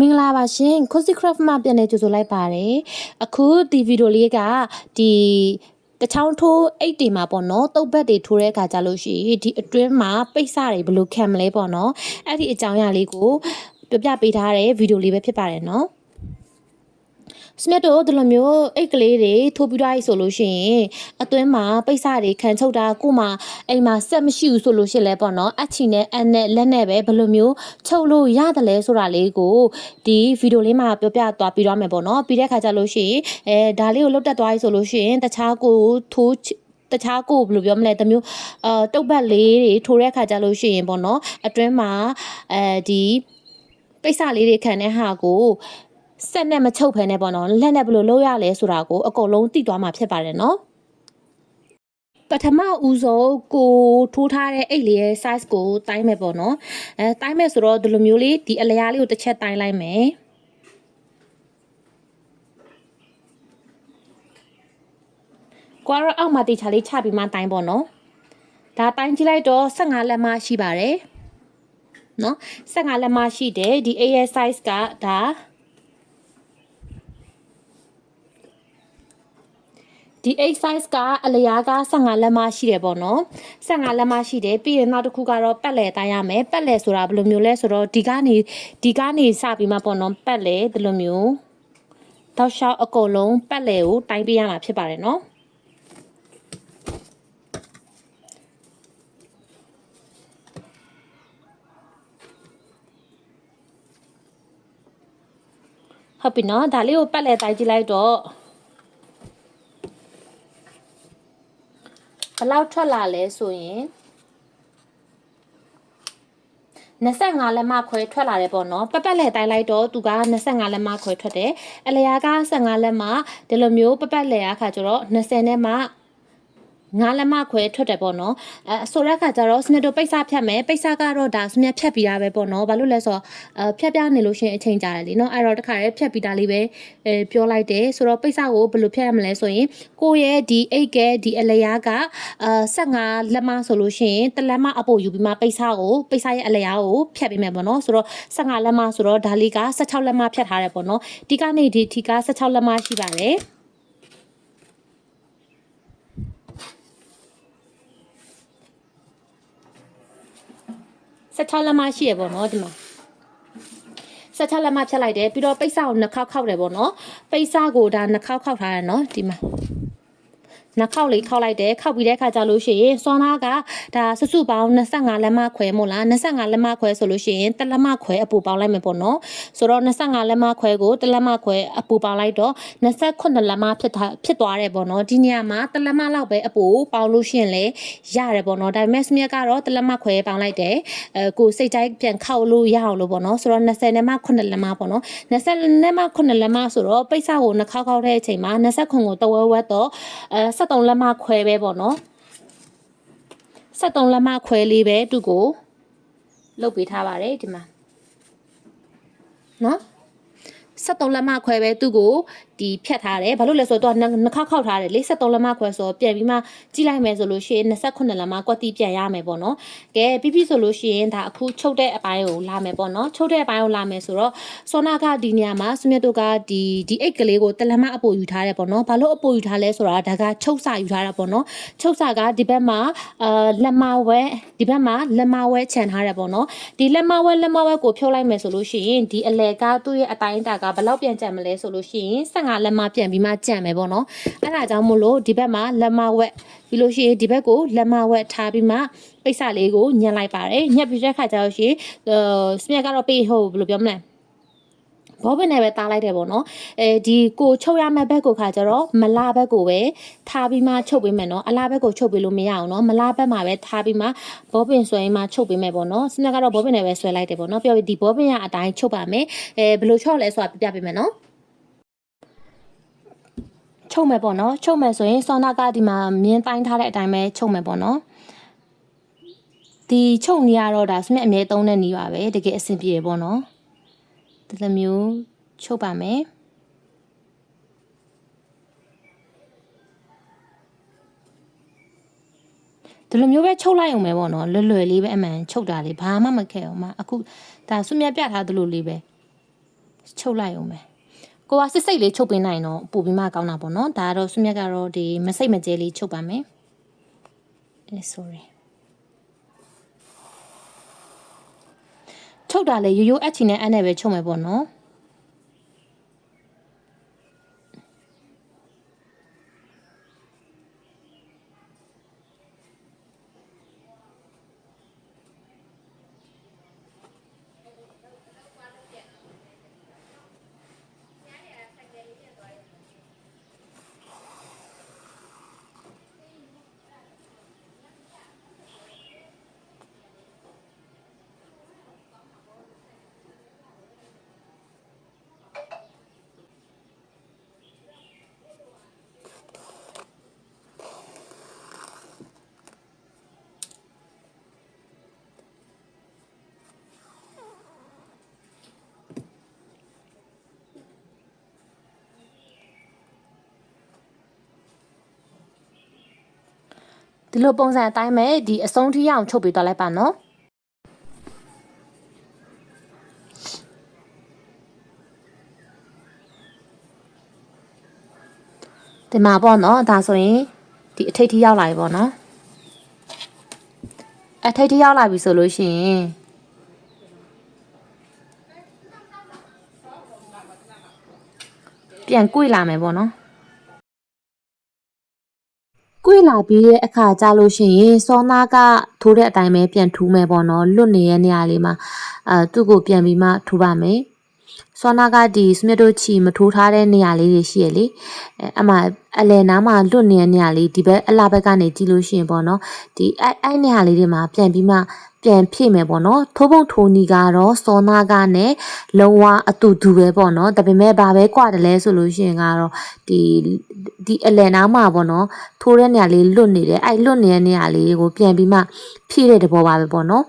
မင်္ဂလာပါရှင် Cozy Craft မှာပြန်လည်ကြိုဆိုလိုက်ပါတယ်အခုဒီဗီဒီယိုလေးကဒီတချောင်းထိုးအိတ်တွေမှာပေါ့နော်တုပ်ဘက်တွေထိုးတဲ့အခါကြလို့ရှိရင်ဒီအတွင်းမှာပိတ်စတွေဘယ်လိုခံမလဲပေါ့နော်အဲ့ဒီအကြောင်းအရာလေးကိုပြပြပေးထားတဲ့ဗီဒီယိုလေးပဲဖြစ်ပါတယ်နော် စမြတ်တို့ဒီလိုမျိုးအိတ်ကလေးတွေထိုးပြီးတော့ဆိုလို့ရှိရင်အတွင်းမှာပိတ်စတွေခံချုပ်တာကိုမှအိမ်မှာဆက်မရှိဘူးဆိုလို့ရှိရင်လည်းပေါ့နော်အချီနဲ့အနဲ့လက်နဲ့ပဲဘယ်လိုမျိုးချုပ်လို့ရတယ်လဲဆိုတာလေးကိုဒီဗီဒီယိုလေးမှာပြောပြသွားပြီးတော့မယ်ပေါ့နော်ပြီးတဲ့ခါကျလို့ရှိရင်အဲဒါလေးကိုလုတ်တက်သွားပြီဆိုလို့ရှိရင်တခြားကိုထိုးတခြားကိုဘယ်လိုပြောမလဲတမျိုးအာတုတ်ပတ်လေးတွေထိုးတဲ့ခါကျလို့ရှိရင်ပေါ့နော်အတွင်းမှာအဲဒီပိတ်စလေးတွေခံတဲ့ဟာကို ဆက်နဲ့မချုပ်ဖ ೇನೆ ပေါ့နော်လက်နဲ့ဘယ်လိုလုပ်ရလဲဆိုတာကိုအကုန်လုံးသိသွားမှာဖြစ်ပါတယ်နော်ပထမဦးဆုံးကိုထိုးထားတဲ့အိတ်လေးရဲ့ size ကိုတိုင်းမယ်ပေါ့နော်အဲတိုင်းမယ်ဆိုတော့ဒီလိုမျိုးလေးဒီအလျားလေးကိုတစ်ချက်တိုင်းလိုက်မယ်ကွာတော့အောက်မှာတေချာလေးချပြီးမှတိုင်းပေါ့နော်ဒါတိုင်းကြည့်လိုက်တော့15လက်မရှိပါတယ်နော်15လက်မရှိတယ်ဒီ AS size ကဒါ ဒီ8 size ကအလျားက15လက်မရှိတယ်ပေါ့နော်15လက်မရှိတယ်ပြီးရင်နောက်တစ်ခုကတော့ပက်လဲတိုင်းရမယ်ပက်လဲဆိုတာဘယ်လိုမျိုးလဲဆိုတော့ဒီကနေဒီကနေစပြီးမှပေါ့နော်ပက်လဲဒီလိုမျိုးတောက်လျှောက်အကုန်လုံးပက်လဲကိုတိုင်းပေးရမှာဖြစ်ပါတယ်နော်ဟုတ်ပြီနော်ဒါလေးကိုပက်လဲတိုင်းကြည့်လိုက်တော့ဘယ် လောက်ထွက်လာလဲဆိုရင်25လက်မခွဲထွက်လာတယ်ပေါ့နော်ပက်ပက်လဲတိုင်းလိုက်တော့သူက25လက်မခွဲထွက်တယ်အလျာက15လက်မဒီလိုမျိုးပက်ပက်လဲရခါကျတော့20နဲ့မှ ငါးလက်မခွဲထွက်တယ်ပေါ့နော်အဲဆိုတဲ့အခါကျတော့စနစ်တို့ပိတ်စဖြတ်မယ်ပိတ်စကတော့ဒါစမြတ်ဖြတ်ပြီးတာပဲပေါ့နော်ဘာလို့လဲဆိုတော့အဲဖြတ်ပြနေလို့ရှိရင်အချိန်ကြာတယ်လीနော်အဲ့တော့တခါတည်းဖြတ်ပြီးတာလေးပဲအဲပြောလိုက်တယ်ဆိုတော့ပိတ်စကိုဘယ်လိုဖြတ်ရမလဲဆိုရင်ကိုယ့်ရဲ့ဒီအိတ်ကဲဒီအလျားကအာ15လက်မဆိုလို့ရှိရင်တလက်မအပို့ယူပြီးမှပိတ်စကိုပိတ်စရဲ့အလျားကိုဖြတ်ပေးမယ်ပေါ့နော်ဆိုတော့15လက်မဆိုတော့ဒါလေးက16လက်မဖြတ်ထားတယ်ပေါ့နော်ဒီကနေဒီထီက16လက်မရှိပါတယ် 16လက်မရှိရပေါ့နော်ဒီမှာ16လက်မဖြတ်လိုက်တယ်ပြီးတော့ပိတ်စကိုနှစ်ခေါက်ခောက်တယ်ပေါ့နော်ပိတ်စကိုဒါနှစ်ခေါက်ခောက်ထားတယ်နော်ဒီမှာ နှစ်ခေါက်လေးခောက်လိုက်တယ်ခောက်ပြီးတဲ့အခါကျလို့ရှိရင်စောနာကဒါစုစုပေါင်း25လက်မခွဲမို့လား25လက်မခွဲဆိုလို့ရှိရင်တစ်လက်မခွဲအပူပေါင်းလိုက်မယ်ပေါ့နော်ဆိုတော့25လက်မခွဲကိုတစ်လက်မခွဲအပူပေါင်းလိုက်တော့28လက်မဖြစ်တာဖြစ်သွားတယ်ပေါ့နော်ဒီနေရာမှာတစ်လက်မလောက်ပဲအပူပေါင်းလို့ရှိရင်လည်းရတယ်ပေါ့နော်ဒါပေမဲ့စမြက်ကတော့တစ်လက်မခွဲပေါင်းလိုက်တယ်အဲကိုစိတ်တိုင်းပြန်ခောက်လို့ရအောင်လို့ပေါ့နော်ဆိုတော့20လက်မ9လက်မပေါ့နော်20လက်မ9လက်မဆိုတော့ပိတ်စကိုနှစ်ခေါက်ခေါက်တဲ့အချိန်မှာ29ကိုတဝဲဝက်တော့အဲ73လက်မခွဲပဲပေါ့နော်73လက်မခွဲလေးပဲသူ့ကိုလုတ်ပေးထားပါတယ်ဒီမှာနော် 73လက်မခွဲပဲသူ့ကိုဒီဖြတ်ထားတယ်ဘာလို့လဲဆိုတော့သူကနှစ်ခေါက်ခောက်ထားတယ်လေ73လက်မခွဲဆိုတော့ပြန်ပြီးမှကြည့်လိုက်မယ်ဆိုလို့ရှိရင်28လက်မကွက်တီပြန်ရမယ်ပေါ့နော်ကဲပြီးပြီဆိုလို့ရှိရင်ဒါအခုချုပ်တဲ့အပိုင်းကိုလာမယ်ပေါ့နော်ချုပ်တဲ့အပိုင်းကိုလာမယ်ဆိုတော့စောနာကဒီနေရာမှာစမြတ်တို့ကဒီဒီအိတ်ကလေးကိုတလက်မအပိုယူထားတယ်ပေါ့နော်ဘာလို့အပိုယူထားလဲဆိုတာဒါကချုပ်စာယူထားတာပေါ့နော်ချုပ်စာကဒီဘက်မှာအာလက်မဝဲဒီဘက်မှာလက်မဝဲခြံထားတယ်ပေါ့နော်ဒီလက်မဝဲလက်မဝဲကိုဖြုတ်လိုက်မယ်ဆိုလို့ရှိရင်ဒီအလဲကသူ့ရဲ့အတိုင်းအတာကဘယ်လောက်ပြန်ကြံမလဲဆိုလို့ရှိရင်15လက်မပြန်ပြီးမှကြံမယ်ပေါ့နော်အဲ့ဒါကြောင့်မို့လို့ဒီဘက်မှာလက်မဝက်ပြီးလို့ရှိရင်ဒီဘက်ကိုလက်မဝက်ထားပြီးမှပိတ်စလေးကိုညှက်လိုက်ပါတယ်ညှက်ပြီးတဲ့ခါကျတော့ရှိရင်စမြက်ကတော့ပေးဟုတ်ဘယ်လိုပြောမလဲ ဘောပင်နဲ့ပဲတားလိုက်တယ်ပေါ့နော်အဲဒီကိုချုပ်ရမယ့်ဘက်ကိုခါကျတော့မလာဘက်ကိုပဲထားပြီးမှချုပ်ပေးမယ်နော်အလားဘက်ကိုချုပ်ပေးလို့မရအောင်နော်မလာဘက်မှာပဲထားပြီးမှဘောပင်ဆွဲမှချုပ်ပေးမယ်ပေါ့နော်စနက်ကတော့ဘောပင်နဲ့ပဲဆွဲလိုက်တယ်ပေါ့နော်ပြောပြီးဒီဘောပင်ရအတိုင်းချုပ်ပါမယ်အဲဘယ်လိုချော့လဲဆိုတာပြပြပေးမယ်နော်ချုပ်မယ်ပေါ့နော်ချုပ်မယ်ဆိုရင်စောနာကဒီမှာမြင်းတိုင်းထားတဲ့အတိုင်းပဲချုပ်မယ်ပေါ့နော်ဒီချုပ်နေရတော့ဒါစမြက်အမြဲသုံးတဲ့နေပါပဲတကယ်အဆင်ပြေရပေါ့နော် ဒီလိုမျိုးချုပ်ပါမယ်ဒီလိုမျိုးပဲချုပ်လိုက်အောင်ပဲပေါ့နော်လွယ်လွယ်လေးပဲအမှန်ချုပ်တာလေးဘာမှမခဲအောင်မအခုဒါဆွမြတ်ပြထားသလိုလေးပဲချုပ်လိုက်အောင်ပဲကိုကစစ်စိတ်လေးချုပ်ပေးနိုင်တော့ပို့ပြီးမှကောင်းတာပေါ့နော်ဒါကတော့ဆွမြက်ကတော့ဒီမစိတ်မကျဲလေးချုပ်ပါမယ်အဲ sorry ချုပ်တာလေရိုးရိုးအချီနဲ့အနဲ့ပဲချုပ်မယ်ပေါ့နော် ဒီလိုပုံစံအတိုင်းပဲဒီအဆုံးထိရအောင်ချုပ်ပေးသွားလိုက်ပါနော်ဒီမှာပေါ့နော်ဒါဆိုရင်ဒီအထိတ်ထိရောက်လာပြီပေါ့နော်အထိတ်ထိရောက်လာပြီဆိုလို့ရှိရင်ပြန်꿰လာမယ်ပေါ့နော်။ လာပြီးတဲ့အခါကြာလို့ရှိရင်စောနာကထိုးတဲ့အတိုင်းပဲပြန်ထူးမယ်ပေါ့နော်။လွတ်နေတဲ့နေရာလေးမှာအဲသူ့ကိုပြန်ပြီးမှထူပါမယ်။စောနာကဒီစမစ်တို့ချီမထိုးထားတဲ့နေရာလေးတွေရှိရလေ။အဲအမှအလယ်နားမှာလွတ်နေတဲ့နေရာလေးဒီဘက်အလားဘက်ကနေကြည့်လို့ရှိရင်ပေါ့နော်။ဒီအဲအဲနေရာလေးတွေမှာပြန်ပြီးမှ ပြန်ဖြည့်မယ်ပေါ့နော်ထိုးပုံထိုးနီကတော့စောနာကနဲ့လုံးဝအတူတူပဲပေါ့နော်ဒါပေမဲ့ဘာပဲကွာတယ်လဲဆိုလို့ရှိရင်ကတော့ဒီဒီအလယ်နားမှာပေါ့နော်ထိုးတဲ့နေရာလေးလွတ်နေတယ်အဲ့လွတ်နေတဲ့နေရာလေးကိုပြန်ပြီးမှဖြည့်တဲ့တဘောပါပဲပေါ့နော်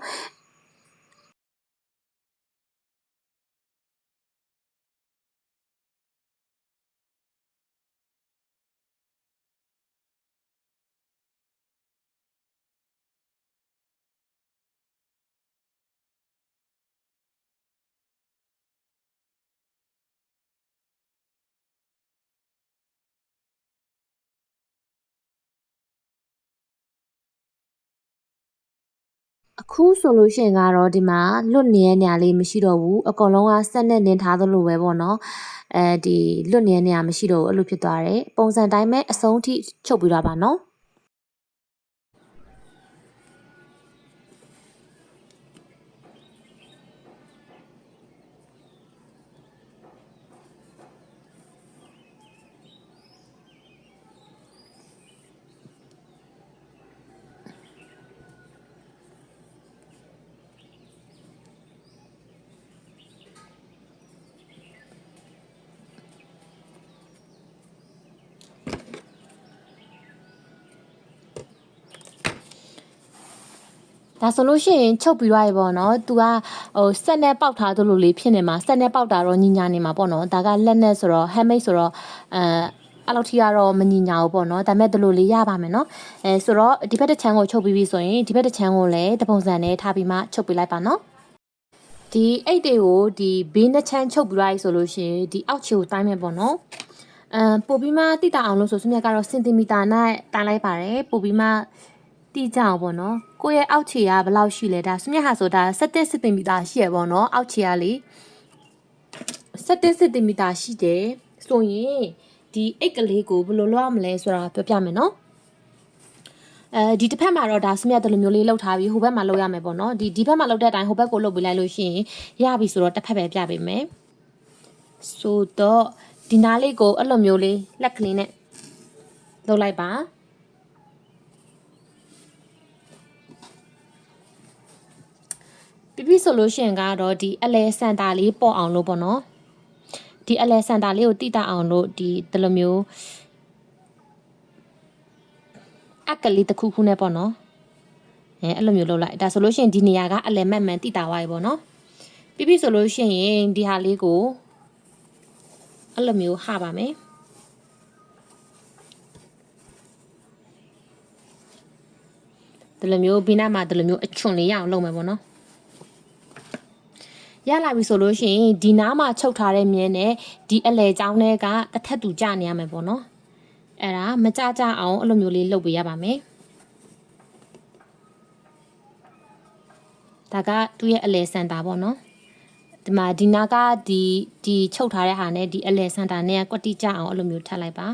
အခုဆိုလို့ရှိရင်ကတော့ဒီမှာလွတ်နေတဲ့နေရာလေးမရှိတော့ဘူးအကောင်လုံးကစက်နဲ့နင်းထားသလိုပဲပေါ့နော်အဲဒီလွတ်နေတဲ့နေရာမရှိတော့ဘူးအဲ့လိုဖြစ်သွားတယ်ပုံစံတိုင်းပဲအဆုံးထိချုပ်ပြီးတော့ပါနော် ဒါဆိုလို့ရှိရင်ချုပ်ပြီးသွားပြီပေါ့နော်။ तू ကဟိုဆက်နဲ့ပေါက်ထားသလိုလေးဖြစ်နေမှာဆက်နဲ့ပေါက်တာတော့ညီညာနေမှာပေါ့နော်။ဒါကလက်နဲ့ဆိုတော့ handmade ဆိုတော့အဲအဲ့လောက်ထိကတော့မညီညာဘူးပေါ့နော်။ဒါပေမဲ့ဒီလိုလေးရပါမယ်နော်။အဲဆိုတော့ဒီဘက်တစ်ချမ်းကိုချုပ်ပြီးပြီဆိုရင်ဒီဘက်တစ်ချမ်းကိုလည်းတပုံစံနဲ့ထားပြီးမှချုပ်ပေးလိုက်ပါနော်။ဒီအိတ်တွေကိုဒီဘေးနှစ်ချမ်းချုပ်ပြီးလိုက်ဆိုလို့ရှိရင်ဒီအောက်ခြေကိုတိုင်းမယ်ပေါ့နော်။အမ်ပို့ပြီးမှတိတာအောင်လို့ဆိုစမြတ်ကတော့စင်တီမီတာနဲ့တိုင်းလိုက်ပါတယ်။ပို့ပြီးမှ တိကြအောင်ပေါ့နော်။ကိုယ့်ရဲ့အောက်ခြေကဘယ်လောက်ရှိလဲဒါစမြတ်ဟာဆိုဒါ17စင်တီမီတာရှိရပေါ့နော်။အောက်ခြေကလေ17စင်တီမီတာရှိတယ်။ဆိုရင်ဒီအိတ်ကလေးကိုဘယ်လိုလုပ်ရမလဲဆိုတာပြောပြမယ်နော်။အဲဒီတစ်ဖက်မှာတော့ဒါစမြတ်တလူမျိုးလေးလောက်ထားပြီးဟိုဘက်မှာလောက်ရမယ်ပေါ့နော်ဒီဒီဘက်မှာလောက်တဲ့အတိုင်းဟိုဘက်ကိုလောက်ပေးလိုက်လို့ရှိရင်ရပြီဆိုတော့တစ်ဖက်ပဲပြပေးမယ်ဆိုတော့ဒီနားလေးကိုအဲ့လိုမျိုးလေးလက်ကလေးနဲ့လုပ်လိုက်ပါ ပြပြဆိုလို့ရှိရင်ကတော့ဒီအလဲစန်တာလေးပေါ်အောင်လို့ပေါ့နော်ဒီအလဲစန်တာလေးကိုတိတအောင်လို့ဒီဒီလိုမျိုးအက်ကလေးတစ်ခုခုနဲ့ပေါ့နော်အဲအဲ့လိုမျိုးလုပ်လိုက်ဒါဆိုလို့ရှိရင်ဒီနေရာကအလဲမက်မှန်တိတာသွားပြီပေါ့နော်ပြပြဆိုလို့ရှိရင်ဒီဟာလေးကိုအဲ့လိုမျိုးဟာပါမယ်ဒီလိုမျိုးဘီနာမှာဒီလိုမျိုးအချွန်လေးရအောင်လုပ်မယ်ပေါ့နော် ရလာပြီဆိုလို့ရှိရင်ဒီနားမှာချုပ်ထားတဲ့မြင်းနဲ့ဒီအလဲချောင်းတွေကတစ်ထပ်တူကြနေရမယ်ပေါ့နော်အဲ့ဒါမကြကြအောင်အဲ့လိုမျိုးလေးလုပ်ပေးရပါမယ်ဒါကသူ့ရဲ့အလဲစင်တာပေါ့နော်ဒီမှာဒီနာကဒီဒီချုပ်ထားတဲ့ဟာနဲ့ဒီအလဲစင်တာနဲ့ကွက်တိကြအောင်အဲ့လိုမျိုးထပ်လိုက်ပါ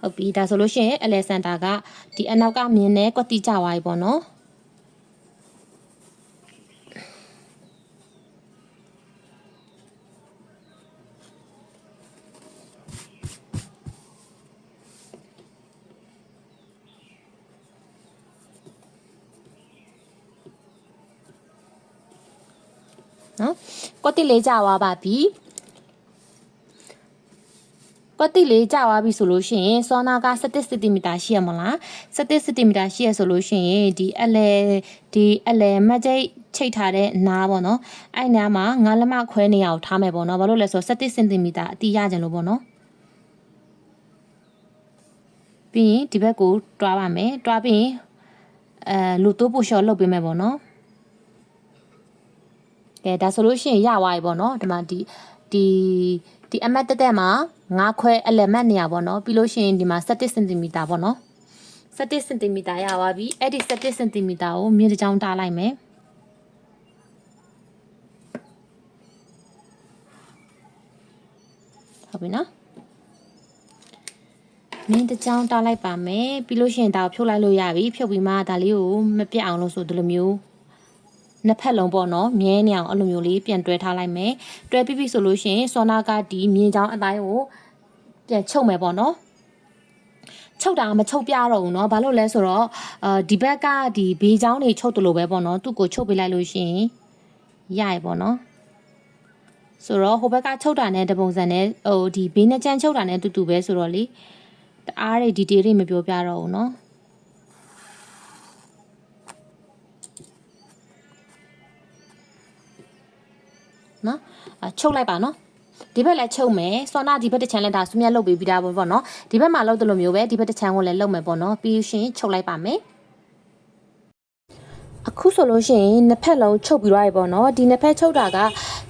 ဟုတ်ပြီဒါဆိုလို့ရှိရင်အလဲစင်တာကဒီအနောက်ကမြင်းနဲ့ကွက်တိကြသွားပြီပေါ့နော် နော်ကွက်တိလေးကြာသွားပါပြီကွက်တိလေးကြာသွားပြီဆိုလို့ရှိရင်စောနာက17စင်တီမီတာရှိရမလား17စင်တီမီတာရှိရဆိုလို့ရှိရင်ဒီအလဲဒီအလဲမတ်ကျိတ်ချိတ်ထားတဲ့နားပေါ့နော်အဲ့နားမှာငါးလက်မခွဲနေရအောင်ထားမယ်ပေါ့နော်ဘာလို့လဲဆိုတော့17စင်တီမီတာအတိရကြလို့ပေါ့နော်ပြီးရင်ဒီဘက်ကိုတွားပါမယ်တွားပြီးရင်အဲလူတိုးပူလျှော်လုပ်ပေးမယ်ပေါ့နော် ကဲဒါဆိုလို့ရှိရင်ရသွားပြီပေါ့နော်ဒီမှာဒီဒီဒီအမတ်တက်တက်မှာ9ခွဲအလက်မတ်နေရပေါ့နော်ပြီးလို့ရှိရင်ဒီမှာ17စင်တီမီတာပေါ့နော်17စင်တီမီတာရသွားပြီအဲ့ဒီ17စင်တီမီတာကိုမြင်းတစ်ချောင်းထားလိုက်မယ်ဟုတ်ပြီနော်မြင်းတစ်ချောင်းတားလိုက်ပါမယ်ပြီးလို့ရှိရင်ဒါကိုဖြုတ်လိုက်လို့ရပြီဖြုတ်ပြီးမှဒါလေးကိုမပြတ်အောင်လို့ဆိုဒီလိုမျိုး နှစ်ဖက်လုံးပေါ့နော်မြဲနေအောင်အဲ့လိုမျိုးလေးပြန်တွဲထားလိုက်မယ်တွဲပြီးပြီဆိုလို့ရှိရင်စောနာကဒီမြင်းချောင်းအတိုင်းကိုပြန်ချုပ်မယ်ပေါ့နော်ချုပ်တာမချုပ်ပြတော့ဘူးเนาะဘာလို့လဲဆိုတော့အာဒီဘက်ကဒီဘေးချောင်းတွေချုပ်တယ်လို့ပဲပေါ့နော်သူ့ကိုချုပ်ပေးလိုက်လို့ရှိရင်ရရပေါ့နော်ဆိုတော့ဟိုဘက်ကချုပ်တာနဲ့တပုံစံနဲ့ဟိုဒီဘေးနဲ့ချမ်းချုပ်တာနဲ့တူတူပဲဆိုတော့လေတအားတွေဒီတေးတွေမပြောပြတော့ဘူးเนาะ နော်အချုပ်လိုက်ပါနော်ဒီဘက်လည်းချုပ်မယ်စောနာဒီဘက်တစ်ချမ်းလည်းဒါဆူမြတ်လုတ်ပေးပြီးသားပေါ့ပေါ့နော်ဒီဘက်မှာလုတ်တယ်လို့မျိုးပဲဒီဘက်တစ်ချမ်းကိုလည်းလုတ်မယ်ပေါ့နော်ပြီးရှင်ချုပ်လိုက်ပါမယ်အခုဆိုလို့ရှိရင်နှစ်ဖက်လုံးချုပ်ပြီးသွားပြီပေါ့နော်ဒီနှစ်ဖက်ချုပ်တာက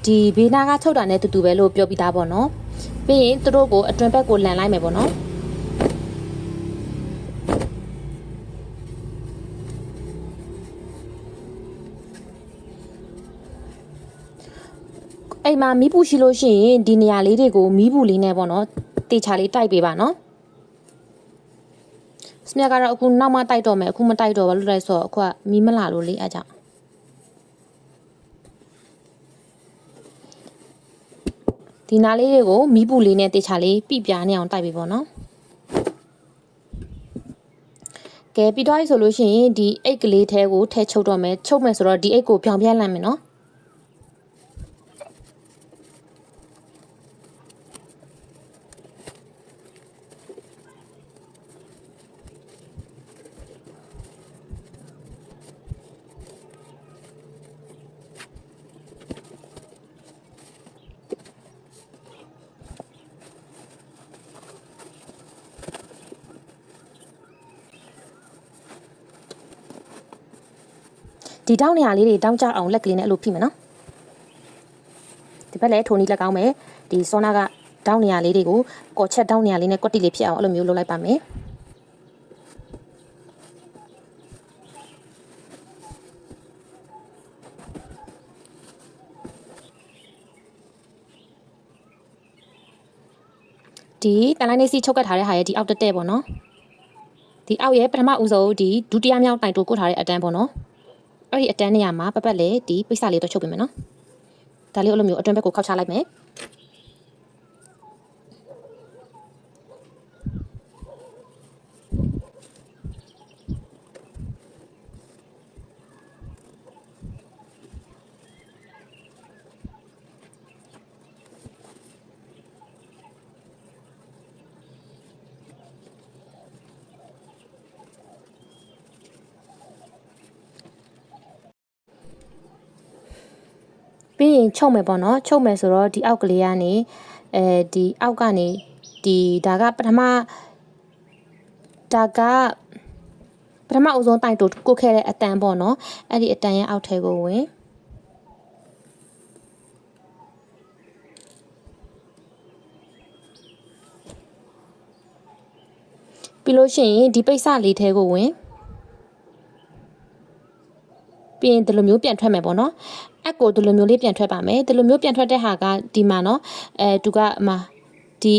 ဒီဘေးနာကချုပ်တာနဲ့တူတူပဲလို့ပြောပြီးသားပေါ့နော်ပြီးရင်သူတို့ကိုအတွင်ဘက်ကိုလန်လိုက်မယ်ပေါ့နော် အိမ်မှာမီးပူရှိလို့ရှိရင်ဒီနေရာလေးတွေကိုမီးပူလေးနဲ့ပေါ့နော်တေချာလေးတိုက်ပေးပါနော်စမြကတော့အခုနောက်မှတိုက်တော့မယ်အခုမတိုက်တော့ဘာလို့လဲဆိုတော့အခုကမီးမလာလို့လေအားကြောင့်ဒီနားလေးတွေကိုမီးပူလေးနဲ့တေချာလေးပြပြနေအောင်တိုက်ပေးပေါ့နော်ကဲပြီးတော့ဆိုလို့ရှိရင်ဒီအိတ်ကလေးထဲကိုထဲချုပ်တော့မယ်ချုပ်မယ်ဆိုတော့ဒီအိတ်ကိုပြောင်ပြန့်လိုက်မယ်နော် ဒီတောင်းနေရာလေးတွေတောင်းကြအောင်လက်ကလေးနဲ့အဲ့လိုဖိမယ်နော်ဒီဘက်လည်းထိုနီးလက်ကောင်းမယ်ဒီစောနာကတောင်းနေရာလေးတွေကိုကော်ချက်တောင်းနေရာလေးနဲ့ကွက်တိလေးဖြစ်အောင်အဲ့လိုမျိုးလုပ်လိုက်ပါမယ်ဒီတန်လိုင်းနေစီချုပ်ကတ်ထားတဲ့ဟာရဲ့ဒီအောက်တက်တဲ့ပေါ့နော်ဒီအောက်ရဲ့ပထမဦးဆုံးဒီဒုတိယမြောက်တိုင်တိုးကုတ်ထားတဲ့အတန်းပေါ့နော် အဲ့ဒီအတန်းနေရာမှာပတ်ပတ်လေဒီပိတ်စလေးတော့ချုပ်ပေးမယ်နော်ဒါလေးအဲ့လိုမျိုးအတွင်းဘက်ကိုခောက်ချလိုက်မယ် ပြီးရင်ချုပ်မယ်ပေါ့နော်ချုပ်မယ်ဆိုတော့ဒီအောက်ကလေးကနေအဲဒီအောက်ကနေဒီဒါကပထမဒါကပထမအဆုံးတိုင်တူကိုခဲ့တဲ့အတန်ပေါ့နော်အဲ့ဒီအတန်ရဲ့အောက်ထဲကိုဝင်ပြီးလို့ရှိရင်ဒီပိတ်စလေးထဲကိုဝင် ပြီးရင်ဒီလိုမျိုးပြန်ထွက်မယ်ပေါ့နော်အက်ကိုဒီလိုမျိုးလေးပြန်ထွက်ပါမယ်ဒီလိုမျိုးပြန်ထွက်တဲ့ဟာကဒီမှာနော်အဲသူကအမဒီ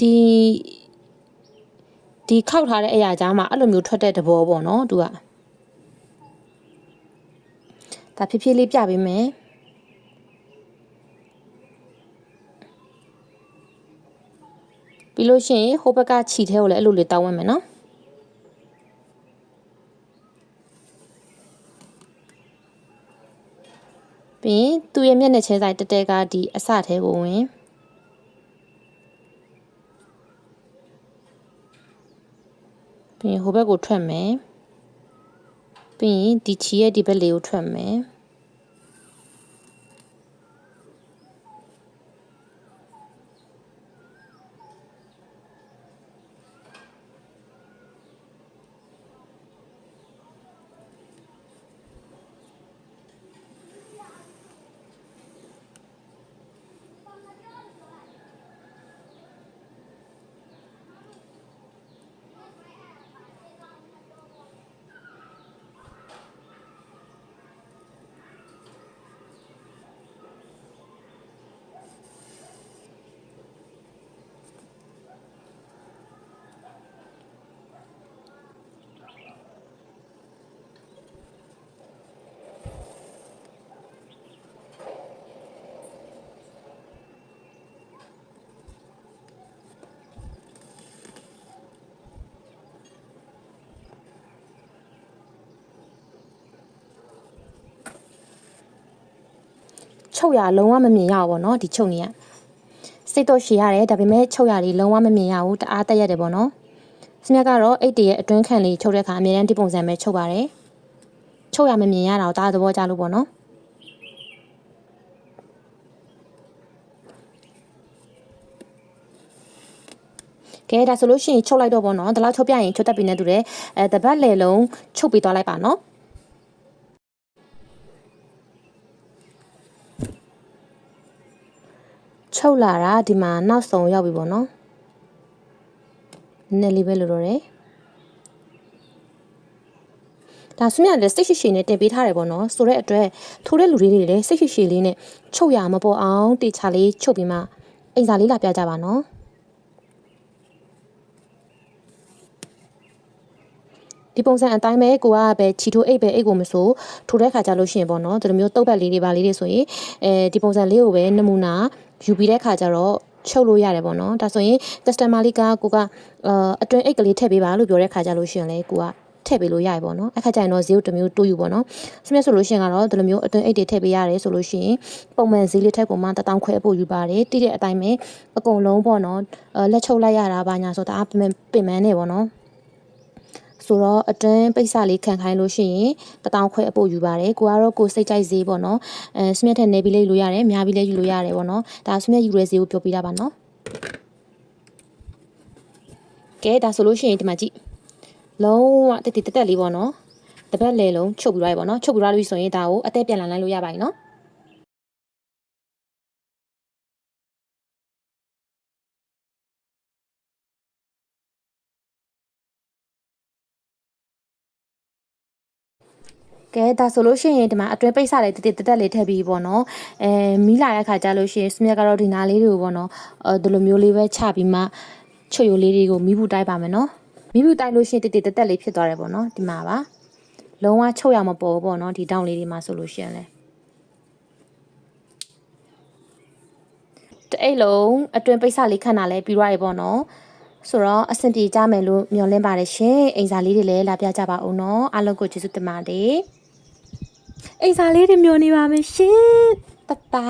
ဒီဒီခောက်ထားတဲ့အရာကြားမှာအဲ့လိုမျိုးထွက်တဲ့သဘောပေါ့နော်သူကဒါဖြည်းဖြည်းလေးပြပေးမယ်ပြီးလို့ရှိရင်ဟိုဘက်ကခြီထဲကိုလည်းအဲ့လိုလေးတောင်းဝင်မယ်နော် ပြီးရင်သူ့ရဲ့မျက်နှာချင်းဆိုင်တက်တဲကဒီအစထဲကိုဝင်ပြီးရင်ဟိုဘက်ကိုထွက်မယ်ပြီးရင်ဒီခြီရဲ့ဒီဘက်လေးကိုထွက်မယ် ချုပ်ရလုံးဝမမြင်ရဘူးပေါ့နော်ဒီချုပ်နေရစိတ်တော့ရှည်ရတယ်ဒါပေမဲ့ချုပ်ရလေးလုံးဝမမြင်ရဘူးတအားတက်ရတယ်ပေါ့နော်စမြတ်ကတော့အိတ်တရဲ့အတွင်းခန့်လေးချုပ်တဲ့အခါအများတန်းဒီပုံစံပဲချုပ်ပါတယ်ချုပ်ရမမြင်ရတာကိုဒါသဘောကျလို့ပေါ့နော်ကဲဒါဆိုလို့ရှိရင်ချုပ်လိုက်တော့ပေါ့နော်ဒီလောက်ချုပ်ပြရင်ချုပ်တက်ပြီနဲ့တူတယ်အဲတပတ်လေလုံးချုပ်ပြီးသွားလိုက်ပါနော် ချုပ်လာတာဒီမှာနောက်ဆုံးရောက်ပြီပေါ့နော်နည်းနည်းလေးပဲလိုတော့တယ်ဒါဆွမြလည်းစိတ်ရှိရှိနဲ့တင်ပေးထားတယ်ပေါ့နော်ဆိုတဲ့အတွက်ထိုးတဲ့လူတွေတွေလည်းစိတ်ရှိရှိလေးနဲ့ချုပ်ရမပေါ်အောင်တေချာလေးချုပ်ပြီးမှအိမ်စာလေးလာပြကြပါနော်ဒီပုံစံအတိုင်းပဲကိုကပဲချီထိုးအိတ်ပဲအိတ်ကိုမဆိုထိုးတဲ့ခါကြလို့ရှိရင်ပေါ့နော်ဒီလိုမျိုးတုတ်ပတ်လေးတွေပါလေးတွေဆိုရင်အဲဒီပုံစံလေးကိုပဲနမူနာ ယူပြီးတဲ့ခါကျတော့ချုပ်လို့ရတယ်ပေါ့နော်ဒါဆိုရင် customer လေးကကိုကအာအတွင်းအိတ်ကလေးထည့်ပေးပါလို့ပြောတဲ့ခါကြလို့ရှိရင်လေကိုကထည့်ပေးလို့ရပြီပေါ့နော်အခါကျရင်တော့ဈေးတစ်မျိုးတိုးယူပေါ့နော်စမြတ်ဆိုလို့ရှိရင်ကတော့ဒီလိုမျိုးအတွင်းအိတ်တွေထည့်ပေးရတယ်ဆိုလို့ရှိရင်ပုံမှန်ဈေးလေးထက်ကိုမှတထောင်ခွဲပို့ယူပါတယ်တိတဲ့အတိုင်းပဲအကုန်လုံးပေါ့နော်လက်ချုပ်လိုက်ရတာဘာညာဆိုတာပင်ပင်မန်းနေပေါ့နော် ဆိုတော့အတွင်းပိတ်စလေးခံခိုင်းလို့ရှိရင်တထောင်ခွဲအပို့ယူပါတယ်ကိုကတော့ကိုစိတ်ကြိုက်ဈေးပေါ့နော်အဲစမြတ်ထက်နေပြီးလေးလို့ရတယ်များပြီးလေးယူလို့ရတယ်ပေါ့နော်ဒါစမြတ်ယူရဲဈေးကိုပြောပြတာပါနော်ကဲဒါဆိုလို့ရှိရင်ဒီမှာကြည့်လုံးဝတက်တက်တက်လေးပေါ့နော်တပတ်လေလုံးချုပ်ပြီးသွားပြီပေါ့နော်ချုပ်ပြီးသွားပြီဆိုရင်ဒါကိုအသက်ပြန်လာလိုက်လို့ရပါပြီနော် ကဲဒါဆိုလို့ရှိရင်ဒီမှာအတွဲပိတ်စလေးတတက်တက်လေးထည့်ပြီးပေါ့နော်အဲမီးလာတဲ့ခါကျလို့ရှိရင်စမြက်ကတော့ဒီနာလေးတွေကိုပေါ့နော်အဲဒီလိုမျိုးလေးပဲချပြီးမှချွတ်ရိုလေးတွေကိုမီးဘူးတိုက်ပါမယ်နော်မီးဘူးတိုက်လို့ရှိရင်တတက်တက်တက်လေးဖြစ်သွားတယ်ပေါ့နော်ဒီမှာပါလုံးဝချုပ်ရမပေါ်ဘူးပေါ့နော်ဒီတောင်းလေးတွေမှာဆိုလို့ရှိရင်လေတအိတ်လုံးအတွင်းပိတ်စလေးခန့်တာလဲပြီးသွားပြီပေါ့နော်ဆိုတော့အဆင်ပြေကြမယ်လို့မျှော်လင့်ပါတယ်ရှင်အိမ်စာလေးတွေလည်းလာပြကြပါဦးနော်အားလုံးကိုကျေးဇူးတင်ပါတယ် အိမ်စာလေးတွေမျှော်နေပါမယ်ရှင်တတာ